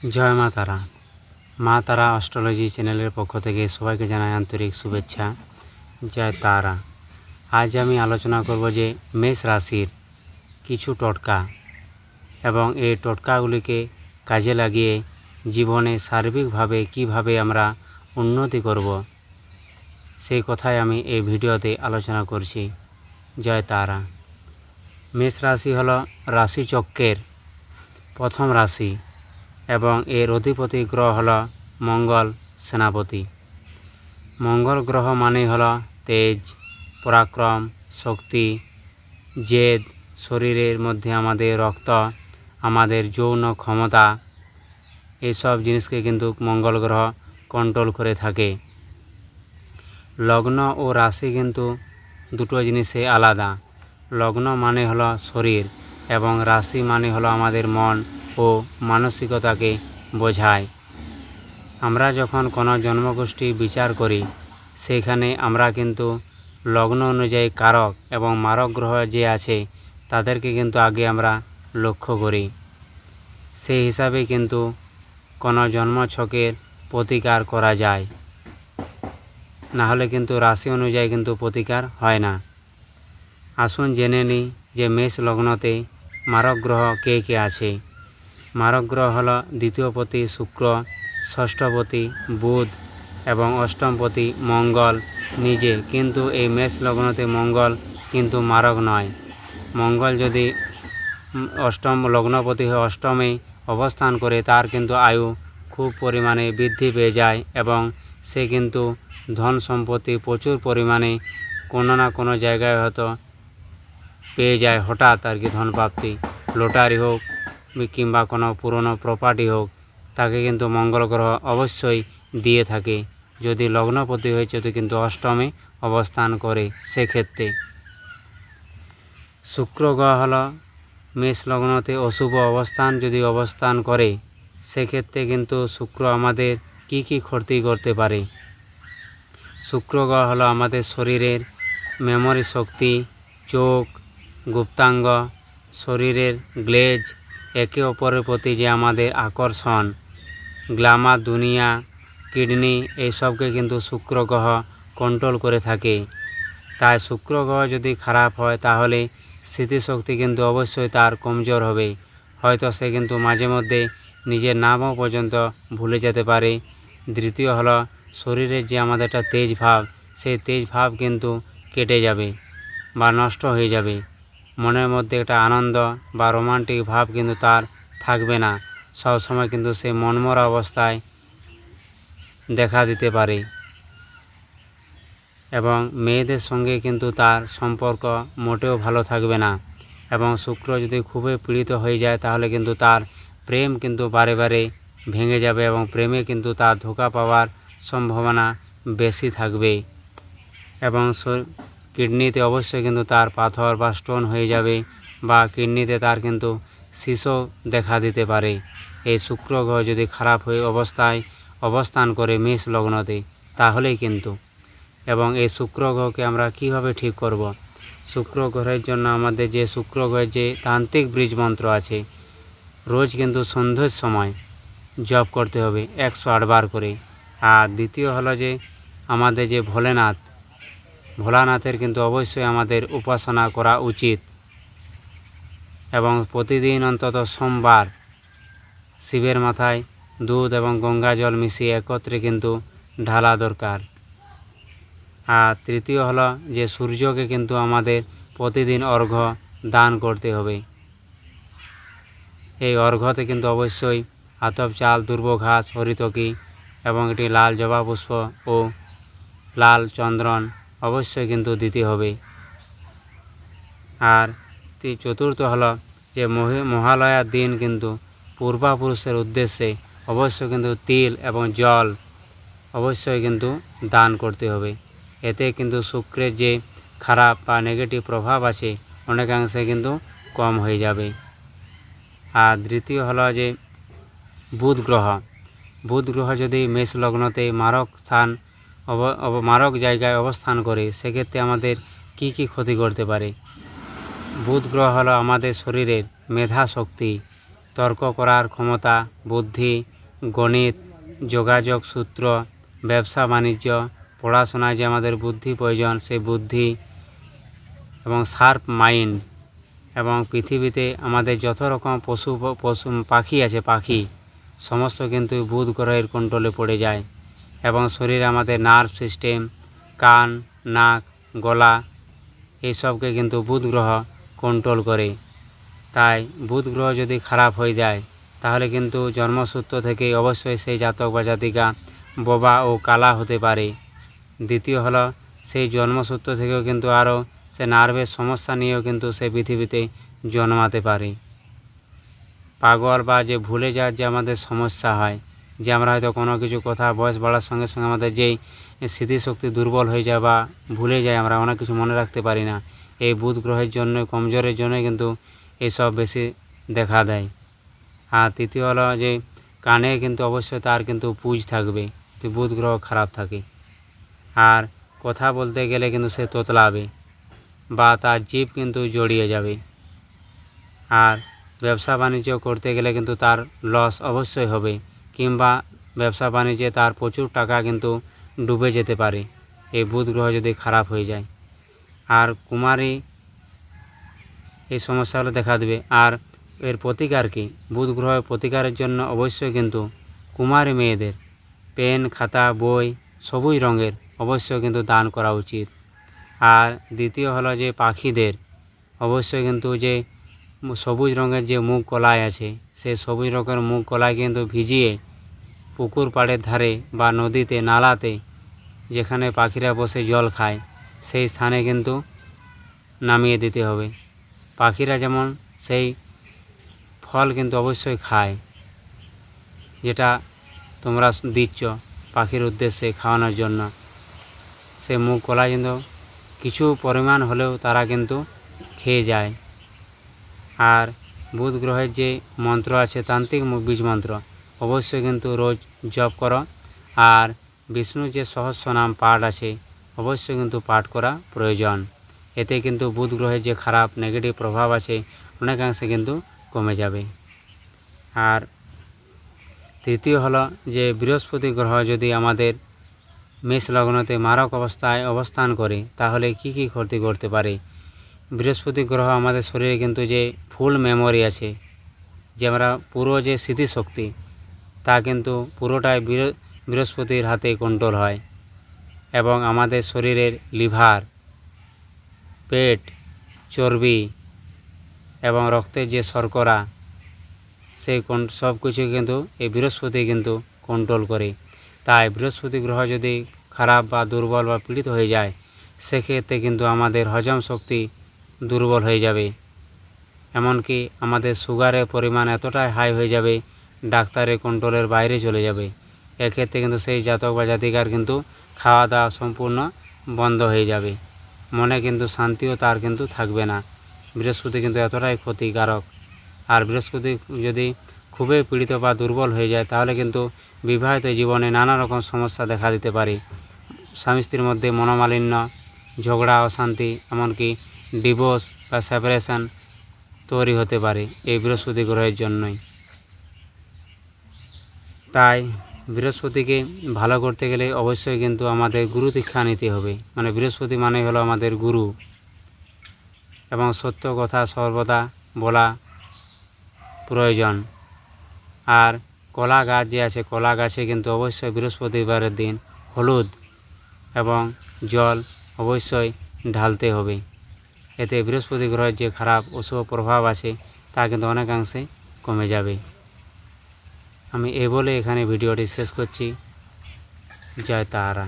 জয় মা তারা। মা তারা অস্ট্রোলজি চ্যানেলের পক্ষ থেকে সবাইকে জানাই আন্তরিক শুভেচ্ছা। জয় তারা। আজ আমি আলোচনা করব যে মেষ রাশির কিছু টোটকা এবং এই টোটকাগুলিকে কাজে লাগিয়ে জীবনে সার্বিকভাবে কীভাবে আমরা উন্নতি করব, সেই কথাই আমি এই ভিডিওতে আলোচনা করছি। জয় তারা। মেষ রাশি হলো রাশিচক্রের প্রথম রাশি। এবং এর অধিপতি গ্রহ হল মঙ্গল সেনাপতি। মঙ্গল গ্রহ মানেই হল তেজ, পরাক্রম, শক্তি, জেদ, শরীরের মধ্যে আমাদের রক্ত, আমাদের যৌন ক্ষমতা এইসব জিনিসকে কিন্তু মঙ্গল গ্রহ কন্ট্রোল করে থাকে। লগ্ন ও রাশি কিন্তু দুটো জিনিসে আলাদা। লগ্ন মানে হলো শরীর এবং রাশি মানে হলো আমাদের মন। ও মানসিকতাকে বোঝায়। আমরা যখন কোনো জন্মগোষ্ঠী বিচার করি, সেখানে আমরা কিন্তু লগ্ন অনুযায়ী কারক এবং মারক গ্রহ যে আছে, তাদেরকে কিন্তু আগে আমরা লক্ষ্য করি। সেই হিসাবে কিন্তু কোনো জন্মছকের প্রতিকার করা যায়। না হলে কিন্তু রাশি অনুযায়ী কিন্তু প্রতিকার হয় না। আসুন জেনে নিই যে মেষ লগ্নতে মারক গ্রহ কে কে আছে। মারক গ্রহ হল দ্বিতীয়পতি শুক্র ষষ্ঠপতি বুধ এবং অষ্টমপতি মঙ্গল নিজে। কিন্তু এই মেষ লগ্নতে মঙ্গল কিন্তু মারক নয়। মঙ্গল যদি অষ্টম লগ্নপতি হয়ে অষ্টমে অবস্থান করে, তার কিন্তু আয়ু খুব পরিমাণে বৃদ্ধি পেয়ে যায় এবং সে কিন্তু ধন সম্পত্তি প্রচুর পরিমাণে কোনো না কোনো জায়গায় হয়তো পেয়ে যায় হঠাৎ আর কি ধন প্রাপ্তি লটারি হোক কিংবা কোনো পুরনো প্রপার্টি হোক, তাকে কিন্তু মঙ্গল গ্রহ অবশ্যই দিয়ে থাকে। যদি লগ্নপতি হয়েছে, তো কিন্তু অষ্টমে অবস্থান করে সেক্ষেত্রে। শুক্র গ্রহ হল মেষ লগ্নতে অশুভ অবস্থান যদি অবস্থান করে, সেক্ষেত্রে কিন্তু শুক্র আমাদের কি কি ক্ষতি করতে পারে? শুক্র গ্রহ হলো আমাদের শরীরের মেমোরি শক্তি, চোখ, গুপ্তাঙ্গ, শরীরের গ্লেজ একে অপরের প্রতি যে আমাদের আকর্ষণ, গ্লামার, দুনিয়া, কিডনি, এইসবকে কিন্তু শুক্র গ্রহ কন্ট্রোল করে থাকে। তাই শুক্র গ্রহ যদি খারাপ হয়, তাহলে স্মৃতিশক্তি কিন্তু অবশ্যই তার কমজোর হবে। হয়তো সে কিন্তু মাঝে মধ্যে নিজের নামও পর্যন্ত ভুলে যেতে পারে। দ্বিতীয় হলো, শরীরের যে আমাদের একটা তেজ ভাব সেই তেজ ভাব কিন্তু কেটে যাবে বা নষ্ট হয়ে যাবে। মনের মধ্যে একটা আনন্দ বা রোমান্টিক ভাব কিন্তু তার থাকবে না। সব সময় কিন্তু সে মনমরা অবস্থায় দেখা দিতে পারে। এবং মেয়েদের সঙ্গে কিন্তু তার সম্পর্ক মোটেও ভালো থাকবে না। এবং শুক্র যদি খুবই পীড়িত হয়ে যায়, তাহলে কিন্তু তার প্রেম কিন্তু বারে বারে ভেঙে যাবে এবং প্রেমে কিন্তু তার ধোকা পাওয়ার সম্ভাবনা বেশি থাকবে। এবং কিডনিতে অবশ্যই কিন্তু তার পাথর বা স্টোন হয়ে যাবে বা কিডনিতে তার কিন্তু শিশু দেখা দিতে পারে। এই শুক্র গ্রহ যদি খারাপ হয়ে অবস্থায় অবস্থান করে মেষ লগ্নতে, তাহলেই কিন্তু। এবং এই শুক্র গ্রহকে আমরা কীভাবে ঠিক করব। শুক্র গ্রহের জন্য আমাদের যে শুক্র গ্রহের যে তান্ত্রিক বীজ মন্ত্র আছে, রোজ কিন্তু সন্ধ্যের সময় জপ করতে হবে একশো আটবার করে। আর দ্বিতীয় হলো যে আমাদের যে ভোলেনাথ ভোলানাথের কিন্তু অবশ্যই আমাদের উপাসনা করা উচিত। এবং প্রতিদিন অন্তত সোমবার শিবের মাথায় দুধ এবং গঙ্গা জল মিশিয়ে একত্রে কিন্তু ঢালা দরকার। আর তৃতীয় হলো যে সূর্যকে কিন্তু আমাদের প্রতিদিন অর্ঘ্য দান করতে হবে। এই অর্ঘ্যতে কিন্তু অবশ্যই আতপ চাল, দুর্ব ঘাস, হরিতকি এবং একটি লাল জবা পুষ্প ও লাল চন্দ্রন অবশ্যই কিন্তু দিতে হবে। আর চতুর্থ হলো যে মহি- মহালয়ার দিন কিন্তু পূর্বাপুরুষের উদ্দেশ্যে অবশ্যই কিন্তু তিল এবং জল অবশ্যই কিন্তু দান করতে হবে। এতে কিন্তু শুক্রের যে খারাপ বা নেগেটিভ প্রভাব আছে, অনেকাংশে কিন্তু কম হয়ে যাবে। আর দ্বিতীয় হলো যে বুধ গ্রহ। বুধ গ্রহ যদি মেষ লগ্নতে মারক স্থান মারক জায়গায় অবস্থান করে, সেক্ষেত্রে আমাদের কি কি ক্ষতি করতে পারে? বুধ গ্রহ হলো আমাদের শরীরের মেধা শক্তি তর্ক করার ক্ষমতা, বুদ্ধি, গণিত, যোগাযোগ সূত্র, ব্যবসা বাণিজ্য, পড়াশোনায় যে আমাদের বুদ্ধি প্রয়োজন সেই বুদ্ধি এবং শার্প মাইন্ড এবং পৃথিবীতে আমাদের যত রকম পশু পশু, পাখি আছে, পাখি, সমস্ত কিন্তু বুধ গ্রহের কন্ট্রোলে পড়ে যায়। এবং শরীরে আমাদের নার্ভ সিস্টেম কান, নাক, গলা এইসবকে কিন্তু বুধ গ্রহ কন্ট্রোল করে। তাই বুধ গ্রহ যদি খারাপ হয়ে যায়, তাহলে কিন্তু জন্মসূত্র থেকে অবশ্যই সেই জাতক বা জাতিকা বোবা ও কালা হতে পারে। দ্বিতীয় হলো, সেই জন্মসূত্র থেকেও কিন্তু আরও সে নার্ভের সমস্যা নিয়েও কিন্তু সে পৃথিবীতে জন্মাতে পারে। পাগল বা যে ভুলে যাওয়ার যে আমাদের সমস্যা হয় যে আমরা হয়তো কোনো কিছু কথা, বয়স বাড়ার সঙ্গে সঙ্গে আমাদের যেই স্মৃতিশক্তি দুর্বল হয়ে যায় বা ভুলে যায়, আমরা অনেক কিছু মনে রাখতে পারি না। এই বুধ গ্রহের জন্য, কমজোরের জন্য কিন্তু এইসব বেশি দেখা দেয়। আর তৃতীয় হলো যে, কানে কিন্তু অবশ্যই তার কিন্তু পুজ থাকবে তো বুধ গ্রহ খারাপ থাকে। আর কথা বলতে গেলে কিন্তু সে তোতলাবে বা তার জীব কিন্তু জড়িয়ে যাবে। আর ব্যবসা বাণিজ্য করতে গেলে কিন্তু তার লস অবশ্যই হবে। কিংবা ব্যবসা বাণিজ্যে তার প্রচুর টাকা কিন্তু ডুবে যেতে পারে। এই বুধ গ্রহ যদি খারাপ হয়ে যায়, আর কুমারী এই সমস্যাগুলো দেখা দেবে। আর এর প্রতিকার কি? বুধ গ্রহের প্রতিকারের জন্য অবশ্যই কিন্তু কুমারী মেয়েদের পেন, খাতা, বই সবুজ রঙের অবশ্যই কিন্তু দান করা উচিত। আর দ্বিতীয় হলো যে পাখিদের, অবশ্যই কিন্তু যে সবুজ রঙের যে মুগ কলাই আছে সেই সবুজ রঙের মুগ কলাই কিন্তু ভিজিয়ে পুকুর পাড়ের ধারে বা নদীতে, নালাতে, যেখানে পাখিরা বসে জল খায়, সেই স্থানে কিন্তু নামিয়ে দিতে হবে। পাখিরা যেমন সেই ফল কিন্তু অবশ্যই খায়, যেটা তোমরা দিচ্ছ পাখির উদ্দেশ্যে খাওয়ানোর জন্য। সে মুখ কলা কিন্তু কিছু পরিমাণ হলেও তারা কিন্তু খেয়ে যায়। আর বুধ গ্রহের যে মন্ত্র আছে, তান্ত্রিক বীজ মন্ত্র অবশ্যই কিন্তু রোজ জপ করো। আর বিষ্ণুর যে সহস্র নাম পাঠ আছে, অবশ্যই কিন্তু পাঠ করা প্রয়োজন। এতে কিন্তু বুধ গ্রহের যে খারাপ নেগেটিভ প্রভাব আছে, অনেকাংশে কিন্তু কমে যাবে। আর তৃতীয় হলো যে বৃহস্পতি গ্রহ যদি আমাদের মেষ লগ্নতে মারক অবস্থায় অবস্থান করে, তাহলে কি কি ক্ষতি করতে পারে? বৃহস্পতি গ্রহ আমাদের শরীরে কিন্তু যে ফুল মেমোরি আছে, যে আমরা পুরো যে স্মৃতিশক্তি তা কিন্তু পুরোটাই বৃহস্পতির হাতে কন্ট্রোল হয় এবং আমাদের শরীরের লিভার, পেট, চর্বি এবং রক্তের যে শর্করা, সেই সব কিছু কিন্তু এই বৃহস্পতি কিন্তু কন্ট্রোল করে। তাই বৃহস্পতি গ্রহ যদি খারাপ বা দুর্বল বা পীড়িত হয়ে যায়, সেক্ষেত্রে কিন্তু আমাদের হজম শক্তি দুর্বল হয়ে যাবে। এমনকি আমাদের সুগারের পরিমাণ এতটাই হাই হয়ে যাবে ডাক্তারের কন্ট্রোলের বাইরে চলে যাবে। এক্ষেত্রে কিন্তু সেই জাতক বা জাতিকার কিন্তু খাওয়া দাওয়া সম্পূর্ণ বন্ধ হয়ে যাবে। মনে কিন্তু শান্তিও তার কিন্তু থাকবে না। বৃহস্পতি কিন্তু এতটাই ক্ষতিকারক। আর বৃহস্পতি যদি খুবই পীড়িত বা দুর্বল হয়ে যায়, তাহলে কিন্তু বিবাহিত জীবনে নানা রকম সমস্যা দেখা দিতে পারে। স্বামী স্ত্রীর মধ্যে মনোমালিন্য, ঝগড়া, অশান্তি, এমনকি ডিভোর্স বা সেপারেশন তৈরি হতে পারে এই বৃহস্পতি গ্রহের জন্যই। তাই বৃহস্পতিকে ভালো করতে গেলে অবশ্যই কিন্তু আমাদের গুরু দীক্ষা নিতে হবে। মানে বৃহস্পতি মানে হলো আমাদের গুরু। এবং সত্য কথা সর্বদা বলা প্রয়োজন। আর কলা গাছ যে আছে, কলা গাছে কিন্তু অবশ্যই বৃহস্পতিবারের দিন হলুদ এবং জল অবশ্যই ঢালতে হবে। এতে বৃহস্পতি গ্রহের যে খারাপ অশুভ প্রভাব আছে, তা কিন্তু অনেকাংশে কমে যাবে। আমি এ বলে এখানে ভিডিওটি শেষ করছি। জয় তারা